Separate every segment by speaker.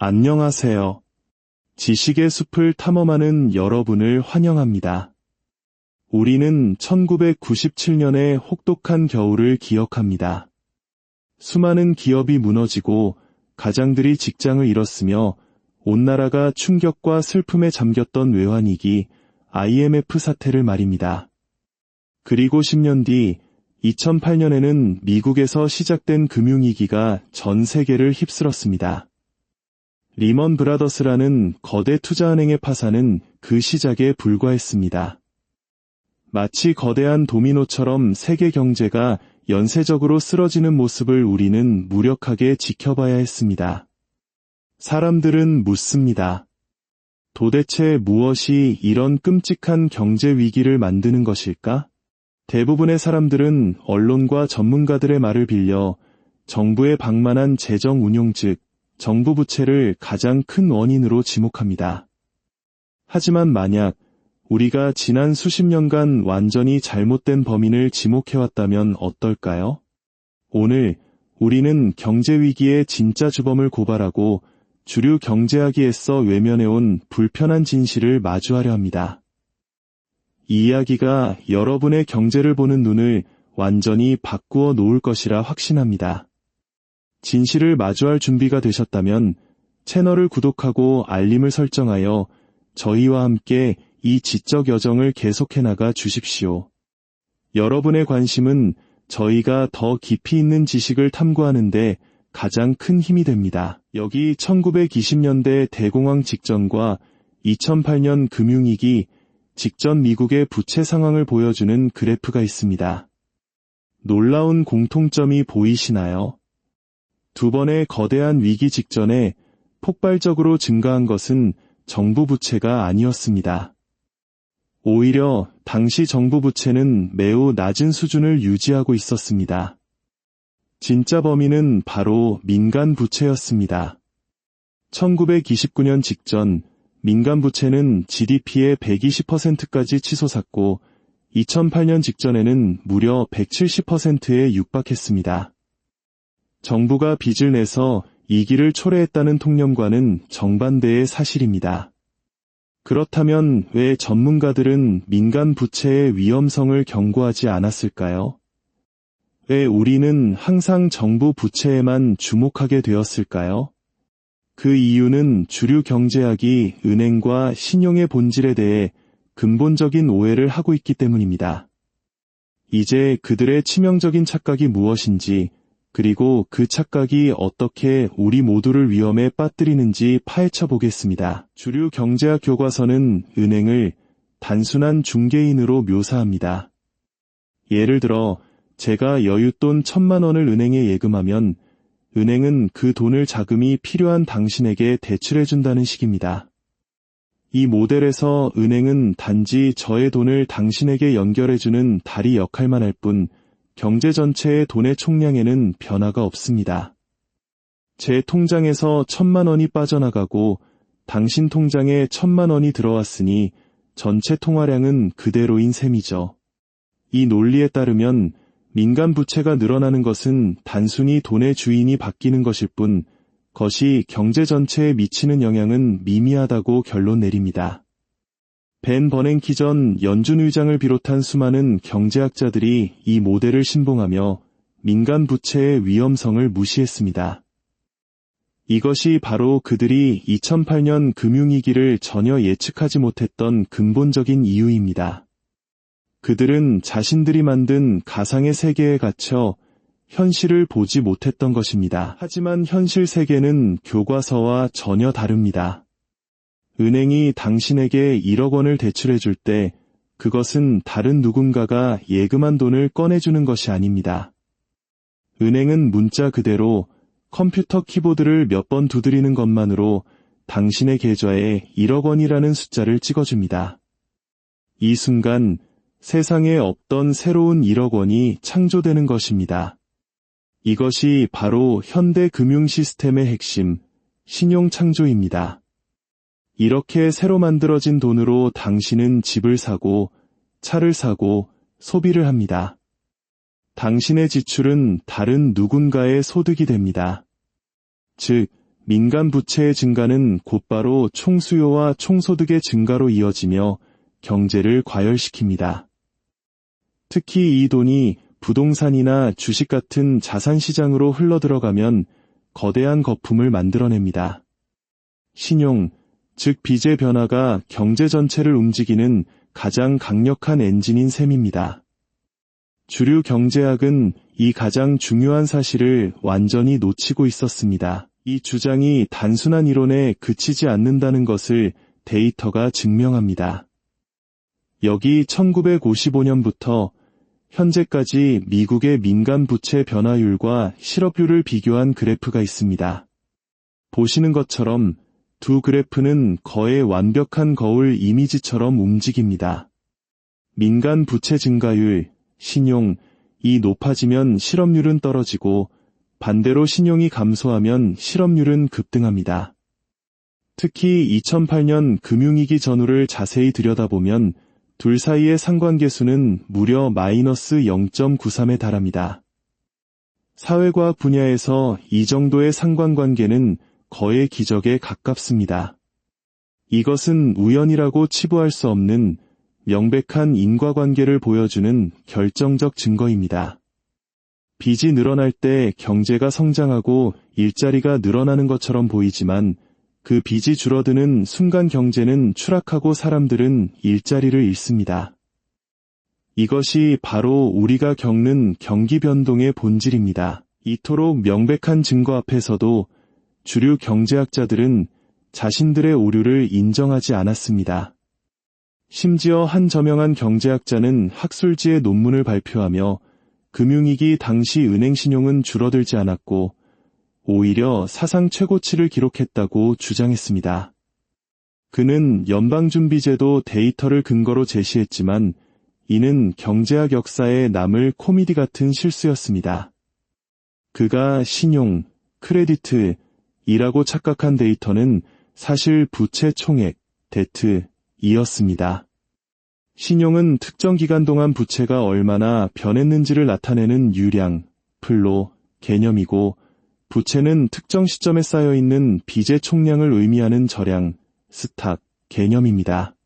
Speaker 1: 안녕하세요. 지식의 숲을 탐험하는 여러분을 환영합니다. 우리는 1997년의 혹독한 겨울을 기억합니다. 수많은 기업이 무너지고 가장들이 직장을 잃었으며 온 나라가 충격과 슬픔에 잠겼던 외환위기 IMF 사태를 말입니다. 그리고 10년 뒤 2008년에는 미국에서 시작된 금융위기가 전 세계를 휩쓸었습니다. 리먼 브라더스라는 거대 투자은행의 파산은 그 시작에 불과했습니다. 마치 거대한 도미노처럼 세계 경제가 연쇄적으로 쓰러지는 모습을 우리는 무력하게 지켜봐야 했습니다. 사람들은 묻습니다. 도대체 무엇이 이런 끔찍한 경제 위기를 만드는 것일까? 대부분의 사람들은 언론과 전문가들의 말을 빌려 정부의 방만한 재정 운용 즉 정부 부채를 가장 큰 원인으로 지목합니다. 하지만 만약 우리가 지난 수십 년간 완전히 잘못된 범인을 지목해왔다면 어떨까요? 오늘 우리는 경제위기의 진짜 주범을 고발하고 주류 경제학에서 외면해온 불편한 진실을 마주하려 합니다. 이 이야기가 여러분의 경제를 보는 눈을 완전히 바꾸어 놓을 것이라 확신합니다. 진실을 마주할 준비가 되셨다면 채널을 구독하고 알림을 설정하여 저희와 함께 이 지적 여정을 계속해 나가 주십시오. 여러분의 관심은 저희가 더 깊이 있는 지식을 탐구하는데 가장 큰 힘이 됩니다. 여기 1920년대 대공황 직전과 2008년 금융위기 직전 미국의 부채 상황을 보여주는 그래프가 있습니다. 놀라운 공통점이 보이시나요? 두 번의 거대한 위기 직전에 폭발적으로 증가한 것은 정부 부채가 아니었습니다. 오히려 당시 정부 부채는 매우 낮은 수준을 유지하고 있었습니다. 진짜 범인은 바로 민간 부채였습니다. 1929년 직전 민간 부채는 GDP의 120%까지 치솟았고 2008년 직전에는 무려 170%에 육박했습니다. 정부가 빚을 내서 이기를 초래했다는 통념과는 정반대의 사실입니다. 그렇다면 왜 전문가들은 민간 부채의 위험성을 경고하지 않았을까요? 왜 우리는 항상 정부 부채에만 주목하게 되었을까요? 그 이유는 주류 경제학이 은행과 신용의 본질에 대해 근본적인 오해를 하고 있기 때문입니다. 이제 그들의 치명적인 착각이 무엇인지, 그리고 그 착각이 어떻게 우리 모두를 위험에 빠뜨리는지 파헤쳐 보겠습니다. 주류 경제학 교과서는 은행을 단순한 중개인으로 묘사합니다. 예를 들어, 제가 여윳돈 천만 원을 은행에 예금하면 은행은 그 돈을 자금이 필요한 당신에게 대출해준다는 식입니다. 이 모델에서 은행은 단지 저의 돈을 당신에게 연결해주는 다리 역할만 할 뿐, 경제 전체의 돈의 총량에는 변화가 없습니다. 제 통장에서 천만 원이 빠져나가고 당신 통장에 천만 원이 들어왔으니 전체 통화량은 그대로인 셈이죠. 이 논리에 따르면 민간 부채가 늘어나는 것은 단순히 돈의 주인이 바뀌는 것일 뿐, 것이 경제 전체에 미치는 영향은 미미하다고 결론 내립니다. 벤 버냉키 전 연준 의장을 비롯한 수많은 경제학자들이 이 모델을 신봉하며 민간 부채의 위험성을 무시했습니다. 이것이 바로 그들이 2008년 금융위기를 전혀 예측하지 못했던 근본적인 이유입니다. 그들은 자신들이 만든 가상의 세계에 갇혀 현실을 보지 못했던 것입니다. 하지만 현실 세계는 교과서와 전혀 다릅니다. 은행이 당신에게 1억 원을 대출해 줄 때 그것은 다른 누군가가 예금한 돈을 꺼내주는 것이 아닙니다. 은행은 문자 그대로 컴퓨터 키보드를 몇 번 두드리는 것만으로 당신의 계좌에 1억 원이라는 숫자를 찍어줍니다. 이 순간 세상에 없던 새로운 1억 원이 창조되는 것입니다. 이것이 바로 현대 금융 시스템의 핵심, 신용 창조입니다. 이렇게 새로 만들어진 돈으로 당신은 집을 사고, 차를 사고, 소비를 합니다. 당신의 지출은 다른 누군가의 소득이 됩니다. 즉, 민간 부채의 증가는 곧바로 총수요와 총소득의 증가로 이어지며 경제를 과열시킵니다. 특히 이 돈이 부동산이나 주식 같은 자산 시장으로 흘러들어가면 거대한 거품을 만들어냅니다. 신용, 즉 빚의 변화가 경제 전체를 움직이는 가장 강력한 엔진인 셈입니다. 주류 경제학은 이 가장 중요한 사실을 완전히 놓치고 있었습니다. 이 주장이 단순한 이론에 그치지 않는다는 것을 데이터가 증명합니다. 여기 1955년부터 현재까지 미국의 민간 부채 변화율과 실업률을 비교한 그래프가 있습니다. 보시는 것처럼 두 그래프는 거의 완벽한 거울 이미지처럼 움직입니다. 민간 부채 증가율, 신용, 이 높아지면 실업률은 떨어지고 반대로 신용이 감소하면 실업률은 급등합니다. 특히 2008년 금융위기 전후를 자세히 들여다보면 둘 사이의 상관계수는 무려 마이너스 0.93에 달합니다. 사회과학 분야에서 이 정도의 상관관계는 거의 기적에 가깝습니다. 이것은 우연이라고 치부할 수 없는 명백한 인과관계를 보여주는 결정적 증거입니다. 빚이 늘어날 때 경제가 성장하고 일자리가 늘어나는 것처럼 보이지만 그 빚이 줄어드는 순간 경제는 추락하고 사람들은 일자리를 잃습니다. 이것이 바로 우리가 겪는 경기 변동의 본질입니다. 이토록 명백한 증거 앞에서도 주류 경제학자들은 자신들의 오류를 인정하지 않았습니다. 심지어 한 저명한 경제학자는 학술지의 논문을 발표하며 금융위기 당시 은행 신용은 줄어들지 않았고 오히려 사상 최고치를 기록했다고 주장했습니다. 그는 연방준비제도 데이터를 근거로 제시했지만 이는 경제학 역사에 남을 코미디 같은 실수였습니다. 그가 신용, 크레디트, 이라고 착각한 데이터는 사실 부채 총액, 데트, 이었습니다. 신용은 특정 기간 동안 부채가 얼마나 변했는지를 나타내는 유량, 플로, 개념이고 부채는 특정 시점에 쌓여 있는 빚의 총량을 의미하는 절량, 스탁, 개념입니다.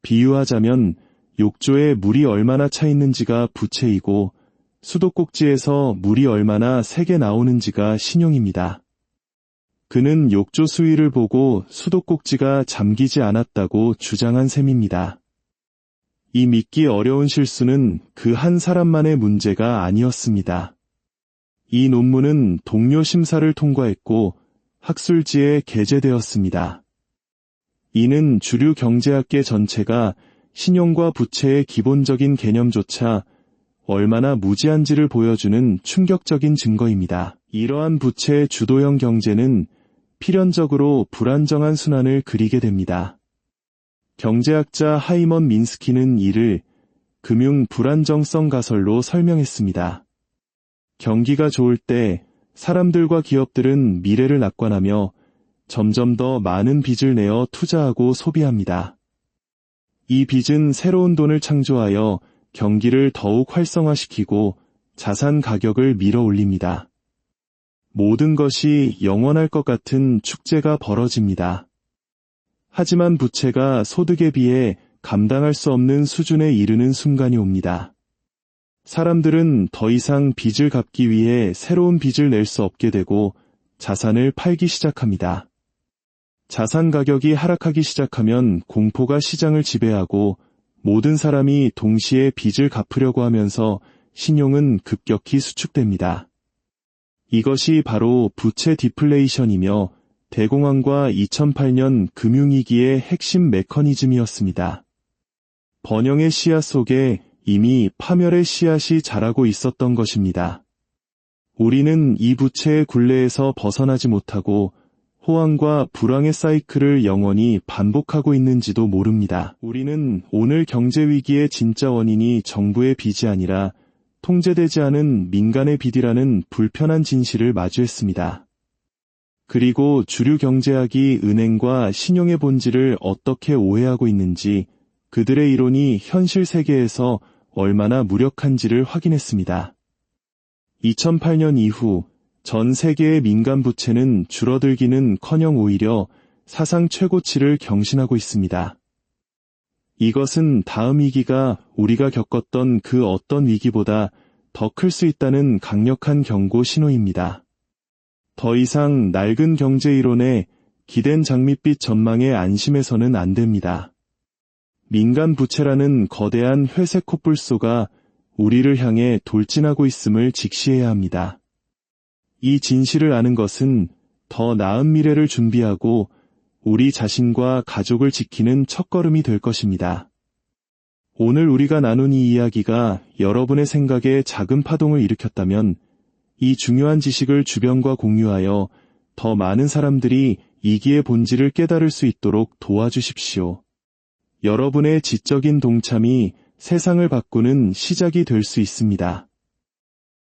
Speaker 1: 비유하자면 욕조에 물이 얼마나 차 있는지가 부채이고 수도꼭지에서 물이 얼마나 세게 나오는지가 신용입니다. 그는 욕조 수위를 보고 수도꼭지가 잠기지 않았다고 주장한 셈입니다. 이 믿기 어려운 실수는 그 한 사람만의 문제가 아니었습니다. 이 논문은 동료 심사를 통과했고 학술지에 게재되었습니다. 이는 주류 경제학계 전체가 신용과 부채의 기본적인 개념조차 얼마나 무지한지를 보여주는 충격적인 증거입니다. 이러한 부채의 주도형 경제는 필연적으로 불안정한 순환을 그리게 됩니다. 경제학자 하이먼 민스키는 이를 금융 불안정성 가설로 설명했습니다. 경기가 좋을 때 사람들과 기업들은 미래를 낙관하며 점점 더 많은 빚을 내어 투자하고 소비합니다. 이 빚은 새로운 돈을 창조하여 경기를 더욱 활성화시키고 자산 가격을 밀어 올립니다. 모든 것이 영원할 것 같은 축제가 벌어집니다. 하지만 부채가 소득에 비해 감당할 수 없는 수준에 이르는 순간이 옵니다. 사람들은 더 이상 빚을 갚기 위해 새로운 빚을 낼 수 없게 되고 자산을 팔기 시작합니다. 자산 가격이 하락하기 시작하면 공포가 시장을 지배하고 모든 사람이 동시에 빚을 갚으려고 하면서 신용은 급격히 수축됩니다. 이것이 바로 부채 디플레이션이며 대공황과 2008년 금융위기의 핵심 메커니즘이었습니다. 번영의 씨앗 속에 이미 파멸의 씨앗이 자라고 있었던 것입니다. 우리는 이 부채의 굴레에서 벗어나지 못하고 호황과 불황의 사이클을 영원히 반복하고 있는지도 모릅니다. 우리는 오늘 경제 위기의 진짜 원인이 정부의 빚이 아니라 통제되지 않은 민간의 빚이라는 불편한 진실을 마주했습니다. 그리고 주류 경제학이 은행과 신용의 본질을 어떻게 오해하고 있는지 그들의 이론이 현실 세계에서 얼마나 무력한지를 확인했습니다. 2008년 이후 전 세계의 민간 부채는 줄어들기는 커녕 오히려 사상 최고치를 경신하고 있습니다. 이것은 다음 위기가 우리가 겪었던 그 어떤 위기보다 더 클 수 있다는 강력한 경고 신호입니다. 더 이상 낡은 경제 이론에 기댄 장밋빛 전망에 안심해서는 안 됩니다. 민간 부채라는 거대한 회색 콧불소가 우리를 향해 돌진하고 있음을 직시해야 합니다. 이 진실을 아는 것은 더 나은 미래를 준비하고 우리 자신과 가족을 지키는 첫걸음이 될 것입니다. 오늘 우리가 나눈 이 이야기가 여러분의 생각에 작은 파동을 일으켰다면 이 중요한 지식을 주변과 공유하여 더 많은 사람들이 이기의 본질을 깨달을 수 있도록 도와주십시오. 여러분의 지적인 동참이 세상을 바꾸는 시작이 될 수 있습니다.